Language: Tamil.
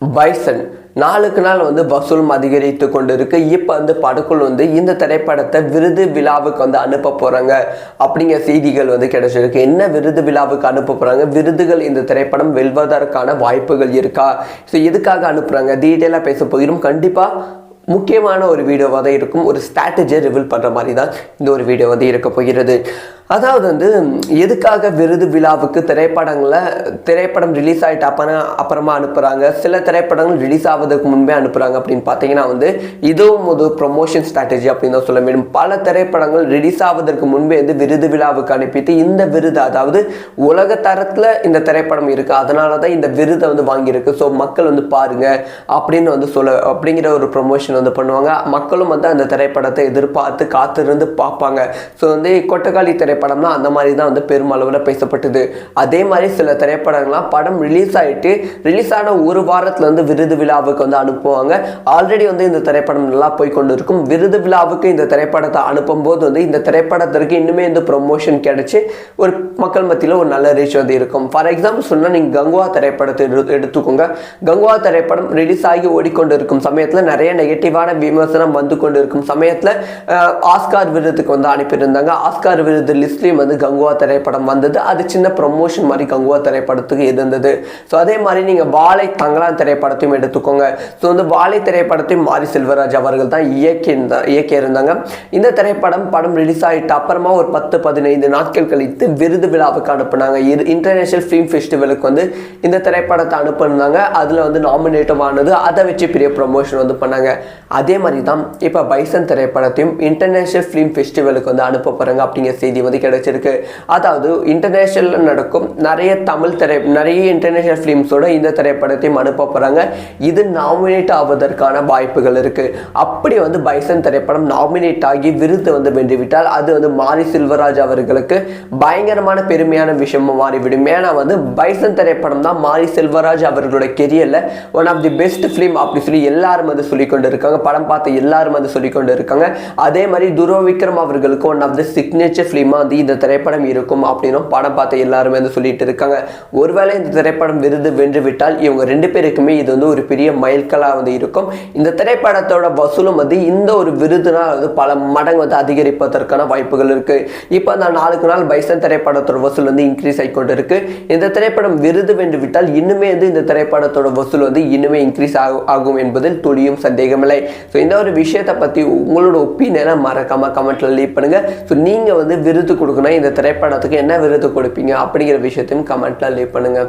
பைசன் நாளுக்கு நாள் வந்து வசூலும் அதிகரித்து கொண்டு இருக்கு இப்போ வந்து படக்குள் வந்து இந்த திரைப்படத்தை விருது விழாவுக்கு வந்து அனுப்ப போகிறாங்க அப்படிங்கிற செய்திகள் வந்து கிடைச்சிருக்கு. என்ன விருது விழாவுக்கு அனுப்ப போகிறாங்க விருதுகள் இந்த திரைப்படம் வெல்வதற்கான வாய்ப்புகள் இருக்கா? ஸோ எதுக்காக அனுப்புகிறாங்க டீட்டெயிலாக பேச போகிறோம். கண்டிப்பாக முக்கியமான ஒரு வீடியோவாக தான் இருக்கும். ஒரு ஸ்ட்ராட்டஜியை ரிவீல் பண்ணுற மாதிரி தான் இந்த ஒரு வீடியோ வந்து இருக்க போகிறது. அதாவது வந்து எதுக்காக விருது விழாவுக்கு திரைப்படங்களை திரைப்படம் ரிலீஸ் ஆகிட்டு அப்புறம் அப்புறமா அனுப்புகிறாங்க சில திரைப்படங்கள் ரிலீஸ் ஆவதற்கு முன்பே அனுப்புகிறாங்க அப்படின்னு பார்த்தீங்கன்னா வந்து இதுவும் ஒரு ப்ரொமோஷன் ஸ்ட்ராட்டஜி அப்படின்னு தான் சொல்ல வேண்டும் பல திரைப்படங்கள் ரிலீஸ் ஆவதற்கு முன்பே வந்து விருது விழாவுக்கு அனுப்பிட்டு இந்த விருது அதாவது உலக தரத்தில் இந்த திரைப்படம் இருக்குது அதனால தான் இந்த விருதை வந்து வாங்கியிருக்கு. ஸோ மக்கள் வந்து பாருங்கள் அப்படின்னு வந்து சொல்ல அப்படிங்கிற ஒரு ப்ரொமோஷன் வந்து பண்ணுவாங்க. மக்களும் வந்து அந்த திரைப்படத்தை எதிர்பார்த்து காத்திருந்து பார்ப்பாங்க. ஸோ வந்து கொட்டக்காளி திரைப்படம்லாம் அந்த மாதிரி தான் வந்து பெருமளவில் பேசப்பட்டது. அதே மாதிரி சில திரைப்படங்கள்லாம் படம் ரிலீஸ் ஆகிட்டு ரிலீஸ் ஆன ஒரு வாரத்தில் வந்து விருது விழாவுக்கு வந்து அனுப்புவாங்க. ஆல்ரெடி வந்து இந்த திரைப்படம் நல்லா போய் கொண்டு இருக்கும் விருது விழாவுக்கு இந்த திரைப்படத்தை அனுப்பும்போது வந்து இந்த திரைப்படத்திற்கு இன்னுமே வந்து ப்ரொமோஷன் கிடைச்சி ஒரு மக்கள் மத்தியில் ஒரு நல்ல ரீச் வந்து இருக்கும். ஃபார் எக்ஸாம்பிள் சொன்னால் நீங்கள் கங்குவா திரைப்படத்தை எடு- எடுத்துக்கோங்க. கங்குவா திரைப்படம் ரிலீஸ் ஆகி ஓடிக்கொண்டு இருக்கும் சமயத்தில் நிறைய நெகட்டிவான விமர்சனம் வந்து கொண்டு இருக்கும் சமயத்தில் ஆஸ்கார் விருதுக்கு வந்து அனுப்பியிருந்தாங்க. ஆஸ்கார் விருது லிஸ்ட்லேயும் வந்து கங்குவா திரைப்படம் வந்தது. அது சின்ன ப்ரொமோஷன் மாதிரி கங்குவா திரைப்படத்துக்கு இருந்தது. ஸோ அதே மாதிரி நீங்கள் வாழை தங்கலான் திரைப்படத்தையும் எடுத்துக்கோங்க. ஸோ வந்து வாழை திரைப்படத்தையும் மாரி செல்வராஜ் அவர்கள் தான் இயக்கி இயக்கியிருந்தாங்க இந்த திரைப்படம் படம் ரிலீஸ் ஆகிட்டு அப்புறமா ஒரு பத்து பதினைந்து நாட்கள் கழித்து விருது விழாவுக்கு அனுப்புனாங்க. இது இன்டர்நேஷனல் ஃபிலிம் ஃபெஸ்டிவலுக்கு வந்து இந்த திரைப்படத்தை அனுப்புனாங்க. அதில் வந்து நாமினேட்டும் ஆனது. அதை வச்சு பெரிய ப்ரொமோஷன் வந்து பண்ணாங்க. அதே மாதிரி தான் இப்போ பைசன் திரைப்படத்தையும் இன்டர்நேஷனல் ஃபிலிம் ஃபெஸ்டிவலுக்கு வந்து அனுப்ப போகிறாங்க அப்படிங்கிற செய்தி வந்து கிடைச்சிருக்கு. அதாவது இன்டர்நேஷனலில் நடக்கும் நிறைய தமிழ் திரை நிறைய இன்டர்நேஷனல் ஃபிலிம்ஸோட இந்த திரைப்படத்தையும் அனுப்ப போகிறாங்க இது நாமினேட் ஆவதற்கான வாய்ப்புகள் இருக்குது அப்படி வந்து பைசன் திரைப்படம் நாமினேட் ஆகி விருது வந்து வென்றுவிட்டால் அது வந்து மாரி செல்வராஜ் அவர்களுக்கு பயங்கரமான பெருமையான விஷயமும் மாறிவிடும். ஏன்னா வந்து பைசன் திரைப்படம் தான் மாரி செல்வராஜ் அவர்களோட கெரியரில் one of the best film அப்படி சொல்லி எல்லாரும் வந்து சொல்லிக்கொண்டு இருக்காங்க படம் பார்த்த எல்லாரும் வந்து சொல்லிக்கொண்டு இருக்காங்க அதே மாதிரி துருவ விக்ரம் அவர்களுக்கு ஒன் ஆஃப் தி சிக்னேச்சர் ஃபிலிமாக வந்து இந்த திரைப்படம் இருக்கும் அப்படின்னும் படம் பார்த்த எல்லாருமே வந்து சொல்லிட்டு இருக்காங்க. ஒருவேளை இந்த திரைப்படம் விருது வென்று விட்டால் இவங்க ரெண்டு பேருக்குமே இது வந்து ஒரு பெரிய மைல்கலாக வந்து இருக்கும். இந்த திரைப்படத்தோட வசூலும் வந்து இந்த ஒரு விருதுனால் வந்து பல மடங்கு வந்து அதிகரிப்பதற்கான வாய்ப்புகள் இருக்கு. இப்போ அந்த நாளுக்கு நாள் பைசன் திரைப்படத்தோட வசூல் வந்து இன்க்ரீஸ் ஆகிக்கொண்டு இருக்கு இந்த திரைப்படம் விருது வென்று விட்டால் இன்னுமே வந்து இந்த திரைப்படத்தோட வசூல் வந்து இன்னுமே இன்க்ரீஸ் ஆகும் ஆகும் என்பதில் துளியும் சந்தேகமில்லை. ஸோ இந்த ஒரு விஷயத்தை பற்றி உங்களோட ஒப்பீனியனை மறக்காமல் கமெண்ட்ல லீவ் பண்ணுங்க. ஸோ நீங்கள் வந்து விருது கொடுக்கணும். இந்த திரைப்படத்துக்கு என்ன விருது கொடுப்பீங்க அப்படிங்கிற விஷயத்தையும் கமெண்ட்டில் லீவ் பண்ணுங்க.